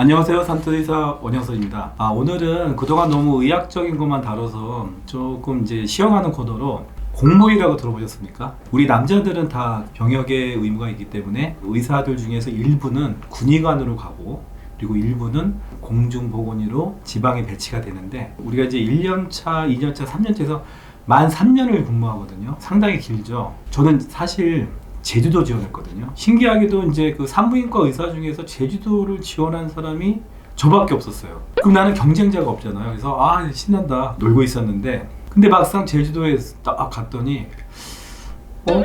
안녕하세요 산토의사 원영선입니다 아, 오늘은 그동안 너무 의학적인 것만 다뤄서 조금 이제 시험하는 코너로 공모의라고 들어보셨습니까? 우리 남자들은 다 병역의 의무가 있기 때문에 의사들 중에서 일부는 군의관으로 가고 그리고 일부는 공중보건의로 지방에 배치가 되는데 우리가 이제 1년차, 2년차, 3년차에서 만 3년을 근무하거든요. 상당히 길죠. 저는 사실 제주도 지원했거든요. 신기하게도 이제 그 산부인과 의사 중에서 제주도를 지원한 사람이 저밖에 없었어요. 그럼 나는 경쟁자가 없잖아요. 그래서 아 신난다 놀고 있었는데 근데 막상 제주도에 딱 갔더니 어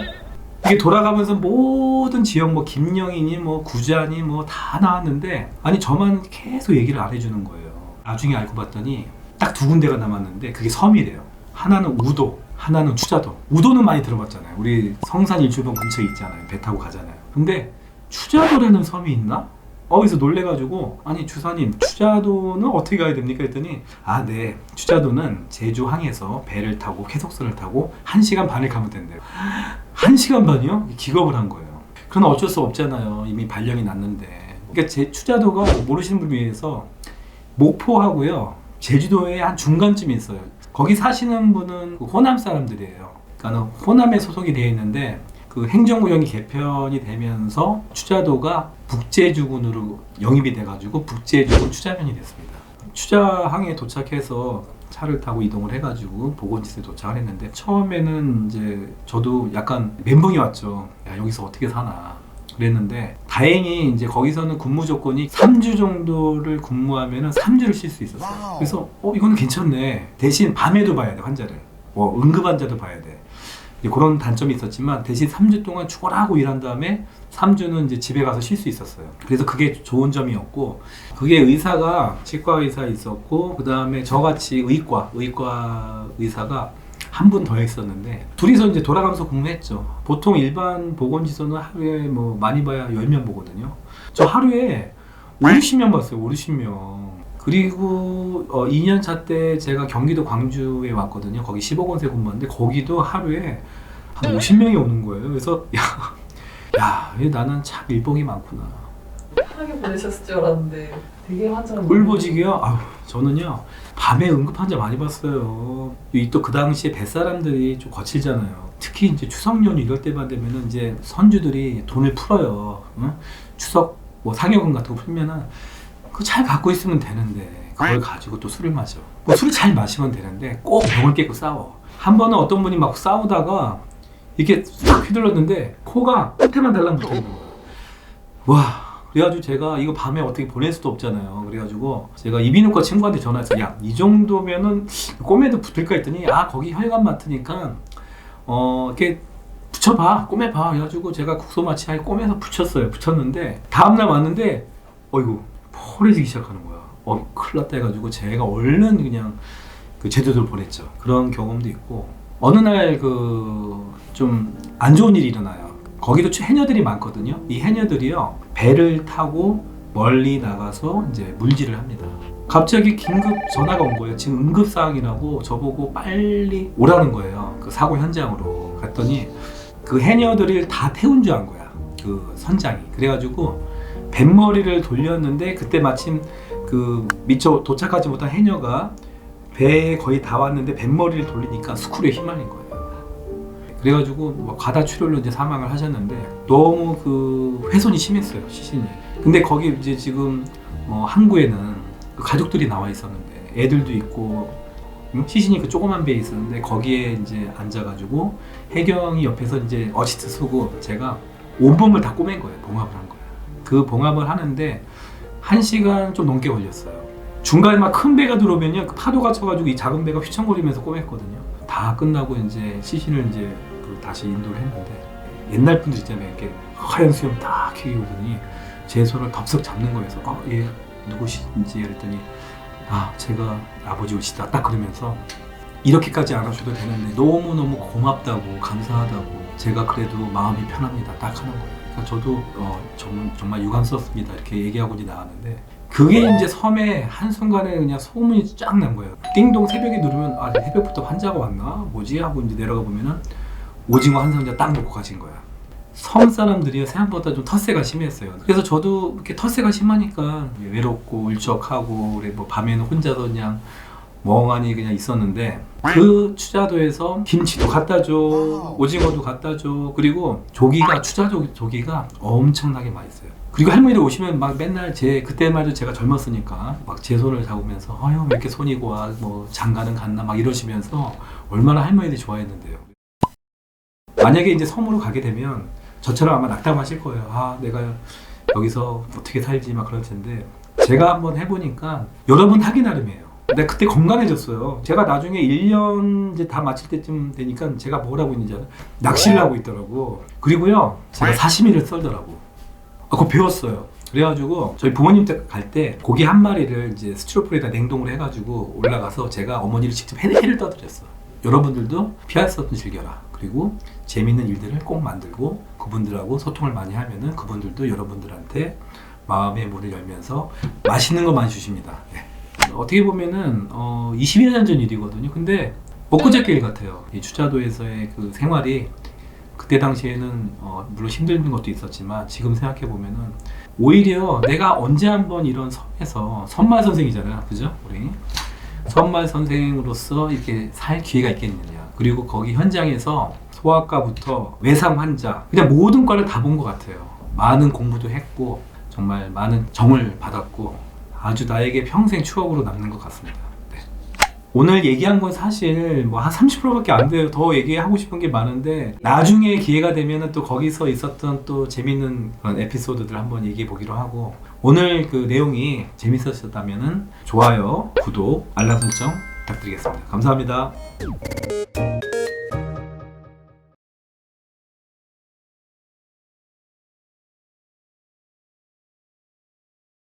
이게 돌아가면서 모든 지역 뭐 김영이니 뭐 구자니 뭐 다 나왔는데 아니 저만 계속 얘기를 안 해주는 거예요. 나중에 알고 봤더니 딱 두 군데가 남았는데 그게 섬이래요. 하나는 우도, 하나는 추자도. 우도는 많이 들어봤잖아요. 우리 성산 일주봉 근처에 있잖아요. 배 타고 가잖아요. 근데 추자도라는 섬이 있나? 어디서 놀래가지고 아니 주사님 추자도는 어떻게 가야 됩니까 했더니 아 네 추자도는 제주 항에서 배를 타고 쾌속선을 타고 1시간 반을 가면 된대요 1시간 반이요? 기겁을 한 거예요 그러나 어쩔 수 없잖아요 이미 발령이 났는데 그러니까 제 추자도가 모르시는 분을 위해서 목포하고요 제주도에 한 중간쯤에 있어요 거기 사시는 분은 그 호남 사람들이에요 그러니까 호남에 소속이 되어 있는데 그 행정구역이 개편이 되면서 추자도가 북제주군으로 영입이 돼가지고 북제주군 추자면이 됐습니다. 추자항에 도착해서 차를 타고 이동을 해가지고 보건지에 도착을 했는데 처음에는 이제 저도 약간 멘붕이 왔죠. 야 여기서 어떻게 사나. 그랬는데 다행히 이제 거기서는 근무 조건이 3주 정도를 근무하면은 3주를 쉴 수 있었어요. 그래서 어 이거는 괜찮네. 대신 밤에도 봐야 돼 환자를. 뭐 응급 환자도 봐야 돼. 그런 단점이 있었지만 대신 3주 동안 죽어라고 일한 다음에 3주는 이제 집에 가서 쉴 수 있었어요. 그래서 그게 좋은 점이었고 그게 의사가 치과 의사 있었고 그 다음에 저같이 의과 의과 의사가 한 분더 있었는데 둘이서 이제 돌아가면서 근무했죠. 보통 일반 보건지소는 하루에 뭐 많이 봐야 10명 보거든요. 저 하루에 5, 60명 봤어요. 5, 60명. 그리고 어, 2년 차 때 제가 경기도 광주에 왔거든요. 거기 15권세 근무하는데 거기도 하루에 한 50명이 오는 거예요. 그래서 야, 야, 이 나는 참 일복이 많구나. 편하게 보내셨을 줄 알았는데 되게 환장. 꿀보직이요? 아유, 저는요 밤에 응급 환자 많이 봤어요. 또그 당시에 뱃사람들이 좀 거칠잖아요. 특히 이제 추석 연휴 이럴 때만 되면은 이제 선주들이 돈을 풀어요. 응? 추석 뭐 상여금 같은 거 풀면은 그거 잘 갖고 있으면 되는데 그걸 가지고 또 술을 마셔. 뭐 술을 잘 마시면 되는데 꼭 병을 깨고 싸워. 한 번은 어떤 분이 막 싸우다가 이렇게 싹 휘둘렀는데 코가 끝에만 달라붙어 있는 거야. 와. 그래가지고 제가 이거 밤에 어떻게 보낼 수도 없잖아요. 그래가지고 제가 이비인후과 친구한테 전화해서 야 이 정도면은 꼬매도 붙을까 했더니 아 거기 혈관 맡으니까 어 이렇게 붙여봐 꼬매봐 그래가지고 제가 국소마취하에 꼬매서 붙였어요. 붙였는데 다음날 왔는데 어이구 펄해지기 시작하는 거야. 어 큰일 났다 해가지고 제가 얼른 그냥 그 제주도를 보냈죠. 그런 경험도 있고 어느 날 그 좀 안 좋은 일이 일어나요. 거기도 주- 해녀들이 많거든요. 이 해녀들이요 배를 타고 멀리 나가서 이제 물질을 합니다. 갑자기 긴급 전화가 온 거예요. 지금 응급 상황이라고 저보고 빨리 오라는 거예요. 그 사고 현장으로 갔더니 그 해녀들을 다 태운 줄 안 거야. 그 선장이. 그래가지고 뱃머리를 돌렸는데 그때 마침 그 미처 도착하지 못한 해녀가 배에 거의 다 왔는데 뱃머리를 돌리니까 스크류에 휘말린 거예요. 그래가지고 뭐 과다 출혈로 이제 사망을 하셨는데 너무 그 훼손이 심했어요 시신이. 근데 거기 이제 지금 어, 항구에는 그 가족들이 나와 있었는데 애들도 있고 음? 시신이 그 조그만 배에 있었는데 거기에 이제 앉아가지고 해경이 옆에서 이제 어시트 쓰고 제가 온몸을 다 꼬맨 거예요 봉합을 한 거예요. 그 봉합을 하는데 한 시간 좀 넘게 걸렸어요. 중간에 막 큰 배가 들어오면요 그 파도가 쳐가지고 이 작은 배가 휘청거리면서 꼬맸거든요. 다 끝나고 이제 시신을 이제 그 다시 인도를 했는데 옛날 분들 있잖아요. 이렇게 하얀 수염 딱 키우더니 제 손을 덥석 잡는 거에서 아얘 누구신지 그랬더니 아 제가 아버지 오시다. 딱 그러면서 이렇게까지 안 하셔도 되는데 너무너무 고맙다고 감사하다고 제가 그래도 마음이 편합니다. 딱 하는 거예요. 그러니까 저도 어, 정, 정말 유감스럽습니다. 이렇게 얘기하고 이제 나왔는데 그게 이제 섬에 한순간에 그냥 소문이 쫙 난 거예요. 띵동 새벽에 누르면 아 새벽부터 환자가 왔나? 뭐지? 하고 이제 내려가 보면은 오징어 한 상자 딱 놓고 가신 거야 섬 사람들이 생각보다 좀 텃세가 심했어요. 그래서 저도 이렇게 텃세가 심하니까 외롭고 울적하고 그래 뭐 밤에는 혼자서 그냥 멍하니 그냥 있었는데 그 추자도에서 김치도 갖다 줘, 오징어도 갖다 줘, 그리고 조기가 추자 조, 조기가 엄청나게 맛있어요. 그리고 할머니들 오시면 막 맨날 제 그때만 해도 제가 젊었으니까 막 제 손을 잡으면서 어휴 왜 이렇게 손이 고와 뭐 장가는 갔나 막 이러시면서 얼마나 할머니들이 좋아했는데요. 만약에 이제 섬으로 가게 되면 저처럼 아마 낙담하실 거예요. 아 내가 여기서 어떻게 살지 막 그럴 텐데 제가 한번 해보니까 여러분 하기 나름이에요. 근데 그때 건강해졌어요. 제가 나중에 1년 이제 다 마칠 때쯤 되니까 제가 뭘 하고 있는지 알아요? 낚시를 하고 있더라고. 그리고요, 제가 사시미를 썰더라고. 아, 그거 배웠어요. 그래가지고 저희 부모님 댁 갈 때 고기 한 마리를 이제 스티로폼에다 냉동을 해가지고 올라가서 제가 어머니를 직접 회, 회를 떠드렸어. 여러분들도 피할 수 없는 즐겨라. 그리고 재밌는 일들을 꼭 만들고 그분들하고 소통을 많이 하면은 그분들도 여러분들한테 마음의 문을 열면서 맛있는 거 많이 주십니다. 네. 어떻게 보면은 어, 21년 전 일이거든요. 근데 엊그저께 일 같아요. 이 추자도에서의 그 생활이 그때 당시에는 어, 물론 힘든 것도 있었지만 지금 생각해 보면은 오히려 내가 언제 한번 이런 섬에서 선말 선생이잖아요, 그죠? 우리 선말 선생으로서 이렇게 살 기회가 있겠느냐. 그리고 거기 현장에서 소아과부터 외상 환자, 그냥 모든 과를 다 본 것 같아요. 많은 공부도 했고 정말 많은 정을 받았고 아주 나에게 평생 추억으로 남는 것 같습니다. 네. 오늘 얘기한 건 사실 뭐 한 30%밖에 안 돼요. 더 얘기하고 싶은 게 많은데 나중에 기회가 되면은 또 거기서 있었던 또 재밌는 그런 에피소드들 한번 얘기해 보기로 하고 오늘 그 내용이 재밌으셨다면은 좋아요, 구독, 알람 설정 부탁드리겠습니다. 감사합니다.